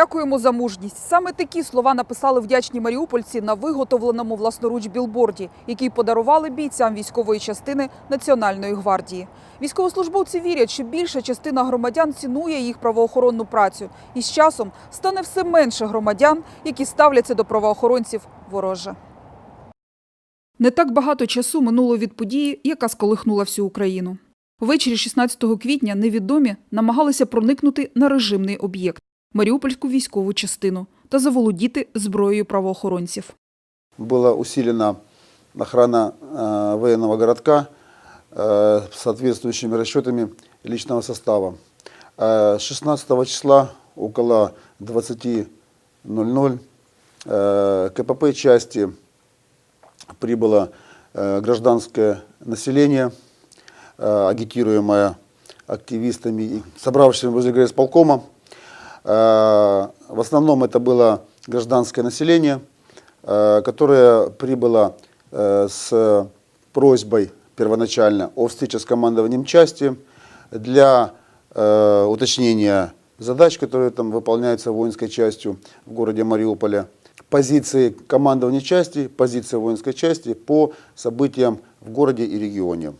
Дякуємо за мужність. Саме такі слова написали вдячні маріупольці на виготовленому власноруч білборді, який подарували бійцям військової частини Національної гвардії. Військовослужбовці вірять, що більша частина громадян цінує їх правоохоронну працю, і з часом стане все менше громадян, які ставляться до правоохоронців вороже. Не так багато часу минуло від події, яка сколихнула всю Україну. Ввечері 16 квітня невідомі намагалися проникнути на режимний об'єкт Маріупольську військову частину та заволодіти зброєю правоохоронців. Была усилена охрана э, военного городка э, соответствующими расчетами личного состава. Э, 16 числа около 20.00 э, КПП части прибыло э, гражданское население, э, агитируемое активистами, и собравшимися возле горисполкома. Э, В основном это было гражданское население, э, которое прибыло э, с просьбой первоначально о встрече с командованием части для уточнения задач, которые там выполняются воинской частью в городе Мариуполя, позиции командования части, позиции воинской части по событиям в городе и регионе.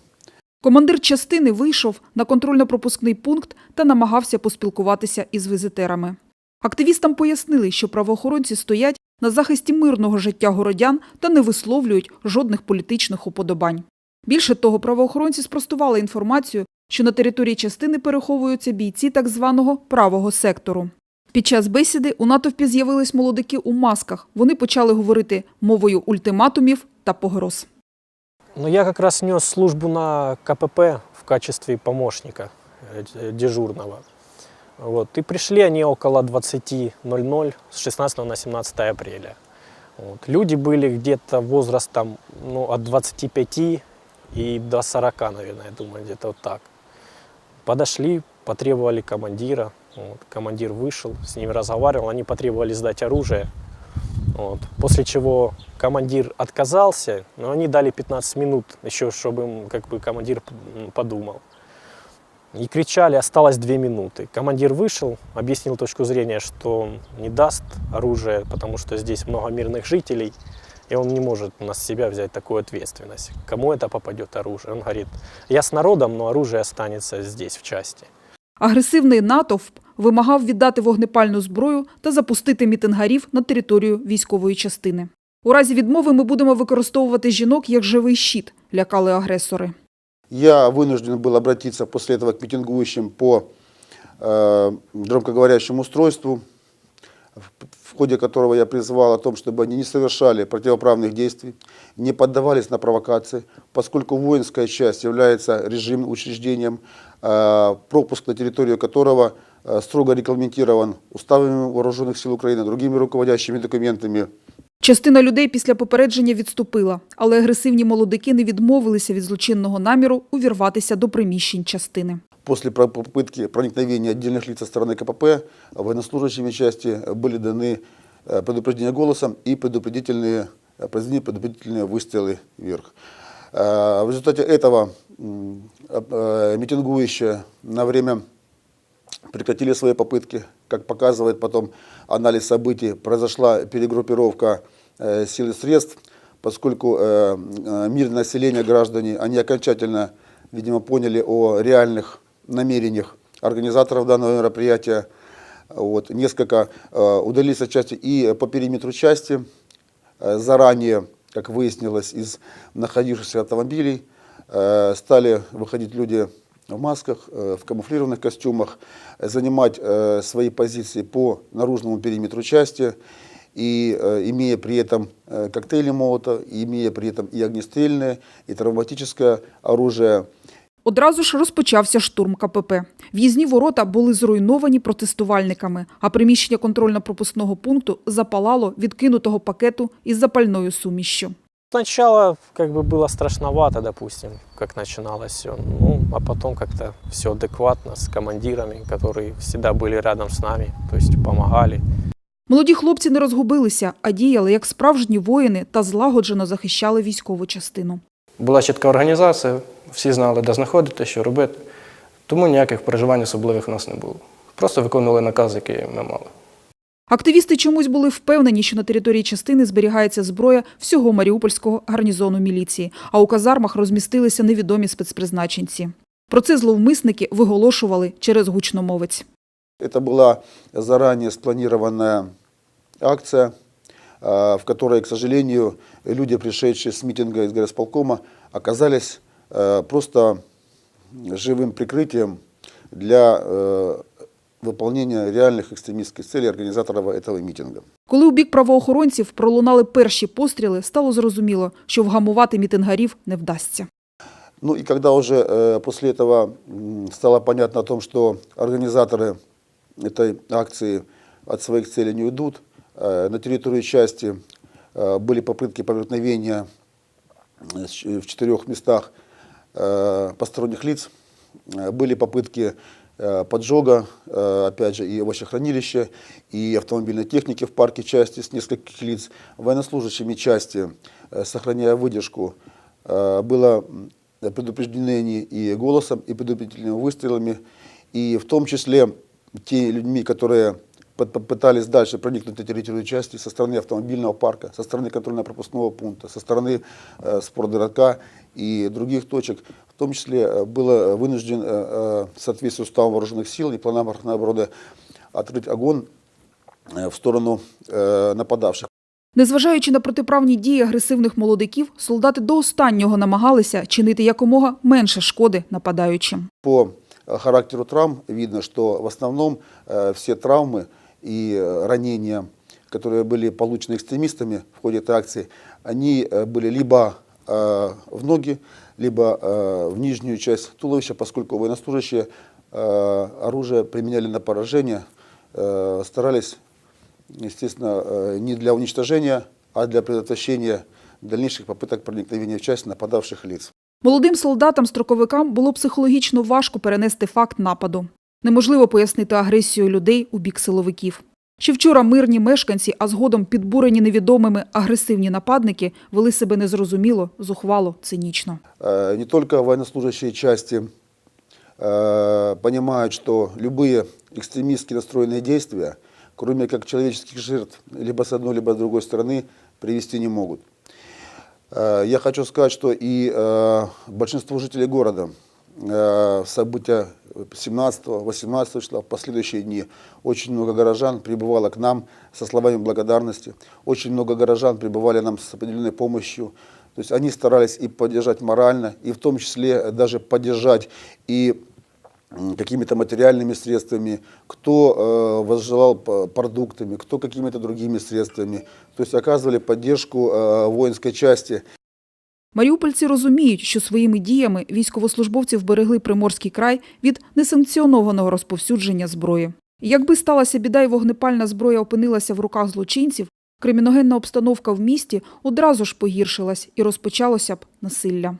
Командир частини вийшов на контрольно-пропускний пункт та намагався поспілкуватися із візитерами. Активістам пояснили, що правоохоронці стоять на захисті мирного життя городян та не висловлюють жодних політичних уподобань. Більше того, правоохоронці спростували інформацію, що на території частини переховуються бійці так званого правого сектору. Під час бесіди у натовпі з'явились молодики у масках. Вони почали говорити мовою ультиматумів та погроз. Ну, я как раз нес службу на КПП в качестве помощника э, дежурного. Вот. И пришли они около 20.00 с 16 на 17 апреля. Вот. Люди были где-то возрастом ну, от 25 и до 40, наверное, я думаю, где-то вот так. Подошли, потребовали командира. Вот. Командир вышел, с ними разговаривал, они потребовали сдать оружие. Вот. После чего командир отказался, но они дали 15 минут еще, чтобы им, как бы командир м, подумал. И кричали, осталось 2 минуты. Командир вышел, объяснил точку зрения, что он не даст оружие, потому что здесь много мирных жителей, и он не может на себя взять такую ответственность. Кому это попадет оружие? Он говорит, я с народом, но оружие останется здесь, в части. Агресивний натовп вимагав віддати вогнепальну зброю та запустити мітингарів на територію військової частини. У разі відмови ми будемо використовувати жінок як живий щит, лякали агресори. Я вынужден был обратиться после этого к митингующим по э, громкоговорящему устройству, в, в ходе которого я призывал о том, чтобы они не совершали противоправных действий, не поддавались на провокации, поскольку воинская часть является режимным учреждением, э, пропуск на территорию которого э, строго регламентирован уставами Вооруженных сил Украины, другими руководящими документами Частина людей після попередження відступила, але агресивні молодики не відмовилися від злочинного наміру увірватися до приміщень частини. После про- попытки проникновения отдельных лиц со стороны КПП военнослужащими части были даны э, предупреждения голосом и предупредительные, э, произведены предупредительные выстрелы вверх. Э, В результате этого м, э, э, митингующие на время Прекратили свои попытки. Как показывает потом анализ событий, произошла перегруппировка э, сил и средств, поскольку э, э, мирное население, граждане, они окончательно, видимо, поняли о реальных намерениях организаторов данного мероприятия. Вот, несколько э, удалились от и по периметру части, э, заранее, как выяснилось, из находившихся автомобилей, э, стали выходить люди в масках, э, в камуфлированных костюмах, э, занимать э, свои позиции по наружному периметру части и э, имея при этом э, коктейли молота, и имея при этом и огнестрельное, и травматическое оружие. Одразу ж розпочався штурм КПП. В'їзні ворота були зруйновані протестувальниками, а приміщення контрольно-пропускного пункту запалало від кинутого пакету із запальною сумішшю. Сначала как бы было страшновато, допустим, как начиналось все. Ну, а потом как-то все адекватно с командирами, которые всегда были рядом с нами, то есть помогали. Молоді хлопці не розгубилися, а діяли як справжні воїни та злагоджено захищали військову частину. Була чітка організація, всі знали, де знаходити, що робити. Тому ніяких переживань особливих у нас не було. Просто виконували накази, які ми мали. Активісти чомусь були впевнені, що на території частини зберігається зброя всього Маріупольського гарнізону міліції, а у казармах розмістилися невідомі спецпризначенці. Про це зловмисники виголошували через гучномовець. Это была заранее спланированная акция, а, в которой, к сожалению, люди, пришедшие с митинга из горосполкома, оказались э, просто живым прикрытием для э, выполнения реальных экстремистских целей организаторов этого митинга. Коли у бік правоохоронців пролунали перші постріли, стало зрозуміло, що вгамувати мітингарів не вдасться. Ну и когда уже э, после этого м, стало понятно о том, что организаторы этой акции от своих целей не уйдут, э, на территории части э, были попытки проникновения э, с ч- в четырех местах э, посторонних лиц, Э, были попытки э, поджога, э, опять же, и овощехранилища, и автомобильной техники в парке части с нескольких лиц, военнослужащими части, э, сохраняя выдержку, э, было м, предупреждены и голосом, и предупредительными выстрелами, и в том числе те людьми, которые под- попытались дальше проникнуть на территорию части со стороны автомобильного парка, со стороны контрольно-пропускного пункта, со стороны э, спортгородка и других точек, в том числе э, было вынужден э, э, в соответствии с уставом вооруженных сил и планом обороны открыть огонь э, в сторону э, нападавших. Незважаючи на протиправні дії агресивних молодиків, солдати до останнього намагалися чинити якомога менше шкоди нападаючим. По э, характеру травм видно, что в основном э, все травмы и э, ранения, которые были получены экстремистами в ходе этой акции, они э, были либо э, в ноги, либо э, в нижнюю часть туловища, поскольку военнослужащие э, оружие применяли на поражение, э, старались, естественно, э, не для уничтожения, а для предотвращения дальнейших попыток проникновения в часть нападавших лиц. Молодим солдатам-строковикам було психологічно важко перенести факт нападу. Неможливо пояснити агресію людей у бік силовиків. Ще вчора мирні мешканці, а згодом підбурені невідомими агресивні нападники вели себе незрозуміло, зухвало, цинічно. Э, не только военнослужащие части э, понимают, что любые экстремистски настроенные действия, кроме как человеческих жертв, либо с одной, либо с другой стороны, привести не могут. Э, я хочу сказать, что и э, большинство жителей города э, в события 17-18 числа, в последующие дни, очень много горожан прибывало к нам со словами благодарности, очень много горожан прибывали нам с определенной помощью. То есть они старались и поддержать морально, и в том числе даже поддержать и какими-то материальными средствами, кто э, возжелал продуктами, кто какими-то другими средствами. То есть оказывали поддержку э, воинской части. Маріупольці розуміють, що своїми діями військовослужбовці вберегли Приморський край від несанкціонованого розповсюдження зброї. Якби сталася біда і вогнепальна зброя опинилася в руках злочинців, криміногенна обстановка в місті одразу ж погіршилась і розпочалося б насилля.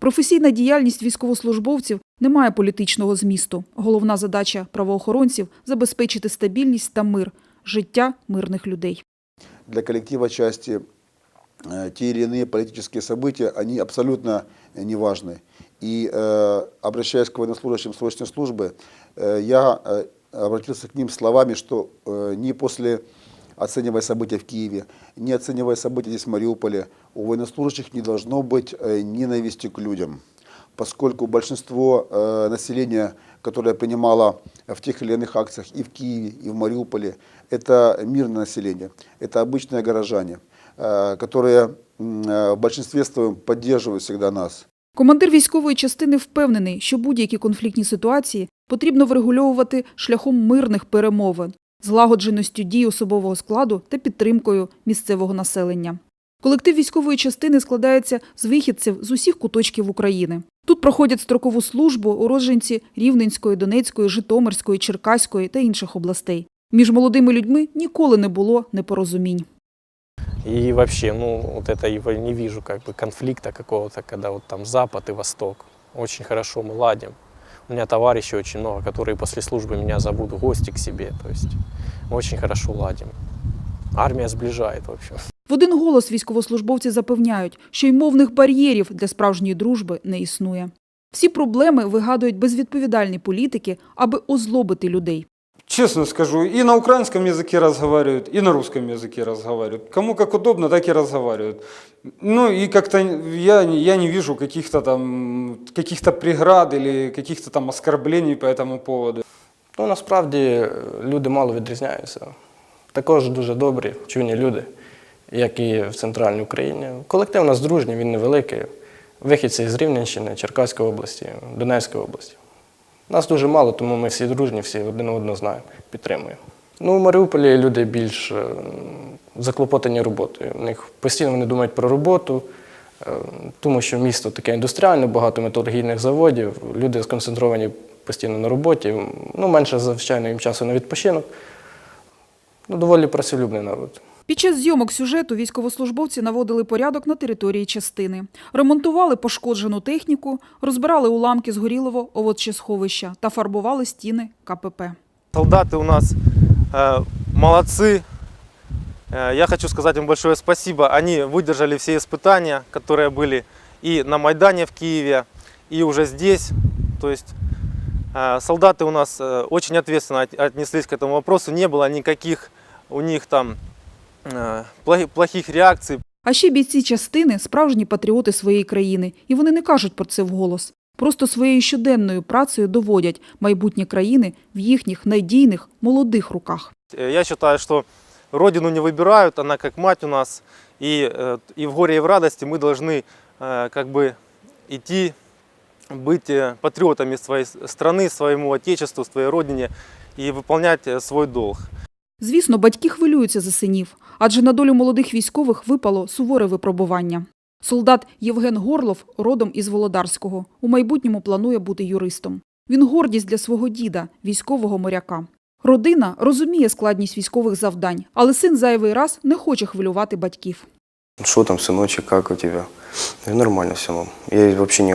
Професійна діяльність військовослужбовців не має політичного змісту. Головна задача правоохоронців забезпечити стабільність та мир, життя мирних людей. для коллектива части э, те или иные политические события, они абсолютно э, не важны. И э, обращаясь к военнослужащим срочной службы, э, я э, обратился к ним словами, что э, не после оценивая события в Киеве, не оценивая события здесь в Мариуполе, у военнослужащих не должно быть э, ненависти к людям поскольку большинство э, населения, которое принимало в тех или иных акциях и в Киеве, и в Мариуполе, это мирное население, это обычные горожане, э, которые м, э, в большинстве своем поддерживают всегда нас. Командир військової частини впевнений, що будь-які конфліктні ситуації потрібно врегульовувати шляхом мирних перемовин, злагодженістю дій особового складу та підтримкою місцевого населення. Колектив військової частини складається з вихідців з усіх куточків України. Тут проходять строкову службу уродженці Рівненської, Донецької, Житомирської, Черкаської та інших областей. Між молодими людьми ніколи не було непорозумінь. И вообще, ну, вот это его не вижу как бы конфликта какого-то, когда вот там Запад и Восток. Очень хорошо мы ладим. У меня товарищей очень много, которые после службы меня зовут в гости к себе. То есть мы очень хорошо ладим. Армия сближает, в общем. В один голос військовослужбовці запевняють, що й мовних бар'єрів для справжньої дружби не існує. Всі проблеми вигадують безвідповідальні політики, аби озлобити людей. честно скажу, и на украинском языке разговаривают, и на русском языке разговаривают. Кому как удобно, так и разговаривают. Ну и как-то я, не- я не вижу каких-то там каких-то преград или каких-то там оскорблений по этому поводу. Ну, насправді е, люди мало відрізняються. Також дуже добрі, чуйні люди, як і в центральній Україні. Колектив у нас дружній, він невеликий. Вихідці з Рівненщини, Черкаської області, Донецької області. Нас дуже мало, тому ми всі дружні, всі один одного знаємо, підтримуємо. Ну, в Маріуполі люди більш е, заклопотані роботою. У них постійно вони думають про роботу, е, тому що місто таке індустріальне, багато металургійних заводів, люди сконцентровані постійно на роботі, ну, менше, звичайно, їм часу на відпочинок. Ну, доволі працелюбний народ. Під час зйомок сюжету військовослужбовці наводили порядок на території частини, ремонтували пошкоджену техніку, розбирали уламки згорілого овочесховища та фарбували стіни КПП. Солдаты у нас э, молодцы. Э, я хочу сказать им большое спасибо. Они выдержали все испытания, которые были и на Майдане в Киеве, и уже здесь. То есть э, солдаты у нас э, очень ответственно от- отнеслись к этому вопросу. Не было никаких у них там э, плохи- плохих реакций. А ще бійці частини справжні патріоти своєї країни, і вони не кажуть про це вголос. Просто своєю щоденною працею доводять майбутнє країни в їхніх надійних молодих руках. Э, Я считаю, что Родину не выбирают, она как мать у нас. И, э, и в горе, и в радости мы должны э, как бы идти, быть э, патриотами своей с- страны, своему отечеству, своей родине и выполнять э, свой долг. Звісно, батьки хвилюються за синів, адже на долю молодих військових випало суворе випробування. Солдат Євген Горлов, родом із Володарського, у майбутньому планує бути юристом. Він гордість для свого діда, військового моряка. Родина розуміє складність військових завдань, але син зайвий раз не хоче хвилювати батьків. Что там, сыночек, как у тебя? Да нормально все, мам. Я вообще не.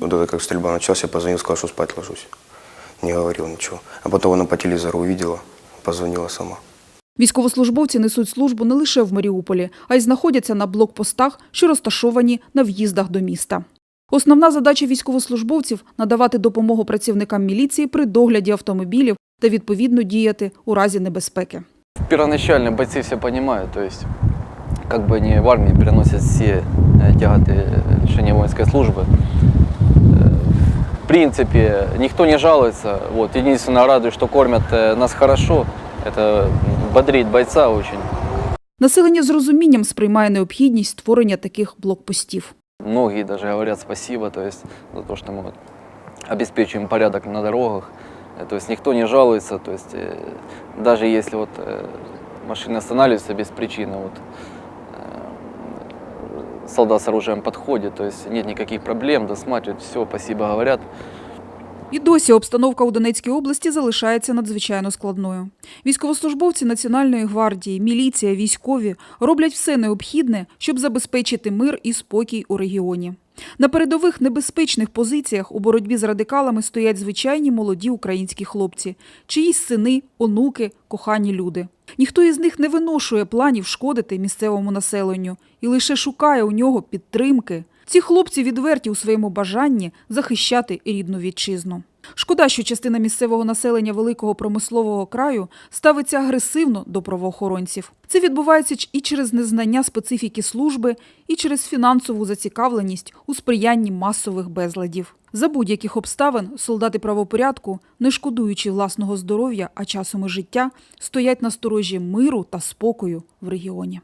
Вот это как стрельба началась, я позвонил, сказал, что спать ложусь Не говорил ничего. А потом она по телевизору увидела, позвонила сама. Військовослужбовці несуть службу не лише в Маріуполі, а й знаходяться на блокпостах, що розташовані на в'їздах до міста. Основна задача військовослужбовців надавати допомогу працівникам міліції при догляді автомобілів та відповідно діяти у разі небезпеки. Первоначально бойцы все понимают, то есть как бы они в армии переносят все э, тяготы решения воинской службы. Э, В принципе, никто не жалуется. Вот. Единственное, радует, что кормят э, нас хорошо. Это бодрит бойца очень. Населення з розумінням сприймає необхідність створення таких блокпостів. Многие даже говорят спасибо, то есть за то, что мы вот обеспечиваем порядок на дорогах. Э, То есть никто не жалуется, то есть э, даже если вот э, машины останавливаются без причины, вот э, солдат с оружием подходит, то есть нет никаких проблем, досматривают, все, спасибо говорят. І досі обстановка у Донецькій області залишається надзвичайно складною. Військовослужбовці Національної гвардії, міліція, військові роблять все необхідне, щоб забезпечити мир і спокій у регіоні. На передових небезпечних позиціях у боротьбі з радикалами стоять звичайні молоді українські хлопці, чиїсь сини, онуки, кохані люди. Ніхто із них не виношує планів шкодити місцевому населенню і лише шукає у нього підтримки. Ці хлопці відверті у своєму бажанні захищати рідну вітчизну. Шкода, що частина місцевого населення великого промислового краю ставиться агресивно до правоохоронців. Це відбувається і через незнання специфіки служби, і через фінансову зацікавленість у сприянні масових безладів. За будь-яких обставин солдати правопорядку, не шкодуючи власного здоров'я, а часом і життя, стоять на сторожі миру та спокою в регіоні.